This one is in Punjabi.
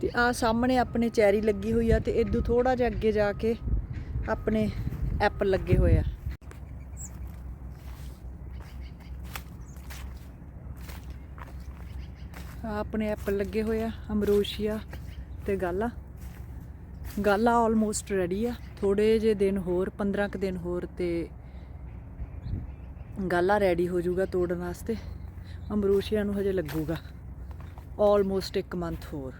ਤੇ ਆ ਸਾਹਮਣੇ ਆਪਣੇ ਚੈਰੀ ਲੱਗੀ ਹੋਈ ਆ ਤੇ ਇਦੋਂ ਥੋੜਾ ਜਿਹਾ ਅੱਗੇ ਜਾ ਕੇ ਆਪਣੇ ਐਪਲ ਲੱਗੇ ਹੋਏ ਆ। ਆਹ ਆਪਣੇ ਐਪਲ ਲੱਗੇ ਹੋਏ ਆ, ਅਮਰੋਸ਼ੀਆ ਤੇ ਗਾਲਾ। ਗਾਲਾ ਆਲਮੋਸਟ ਰੈਡੀ ਆ। ਥੋੜੇ ਜੇ ਦਿਨ ਹੋਰ 15 ਕੁ ਦਿਨ ਹੋਰ ਤੇ ਗਾਲਾ ਰੈਡੀ ਹੋ ਜਾਊਗਾ ਤੋੜਨ ਵਾਸਤੇ। ਅਮਰੋਸ਼ੀਆ ਨੂੰ ਹਜੇ ਲੱਗੂਗਾ। ਆਲਮੋਸਟ 1 ਮੰਥ ਹੋਰ।